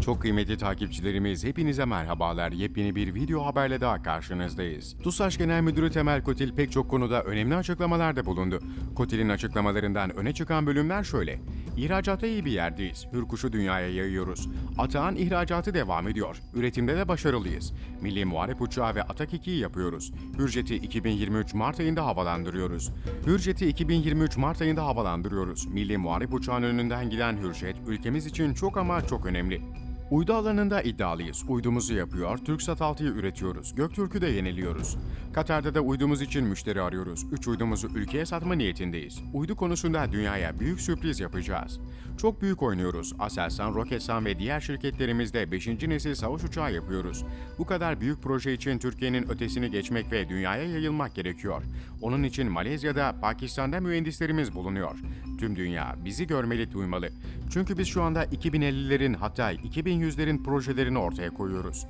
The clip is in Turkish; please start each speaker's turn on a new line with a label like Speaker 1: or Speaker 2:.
Speaker 1: Çok kıymetli takipçilerimiz hepinize merhabalar. Yepyeni bir video haberle daha karşınızdayız. TUSAŞ Genel Müdürü Temel Kotil pek çok konuda önemli açıklamalarda bulundu. Kotil'in açıklamalarından öne çıkan bölümler şöyle. İhracatta iyi bir yerdeyiz. Hürkuşu dünyaya yayıyoruz. Atağın ihracatı devam ediyor. Üretimde de başarılıyız. Milli Muharep Uçağı ve Atak 2'yi yapıyoruz. Hürjet'i 2023 Mart ayında havalandırıyoruz. Hürjet'i 2023 Mart ayında havalandırıyoruz. Milli Muharep Uçağı'nın önünden giden Hürjet ülkemiz için çok ama çok önemli. Uydu alanında iddialıyız. Uydumuzu yapıyor, TürkSat 6'yı üretiyoruz. Göktürk'ü de yeniliyoruz. Katar'da da uydumuz için müşteri arıyoruz. 3 uydumuzu ülkeye satma niyetindeyiz. Uydu konusunda dünyaya büyük sürpriz yapacağız. Çok büyük oynuyoruz. Aselsan, Roketsan ve diğer şirketlerimizde 5. nesil savaş uçağı yapıyoruz. Bu kadar büyük proje için Türkiye'nin ötesini geçmek ve dünyaya yayılmak gerekiyor. Onun için Malezya'da, Pakistan'da mühendislerimiz bulunuyor. Tüm dünya bizi görmeli, duymalı. Çünkü biz şu anda 2050'lerin hatta 2100'lerin projelerini ortaya koyuyoruz.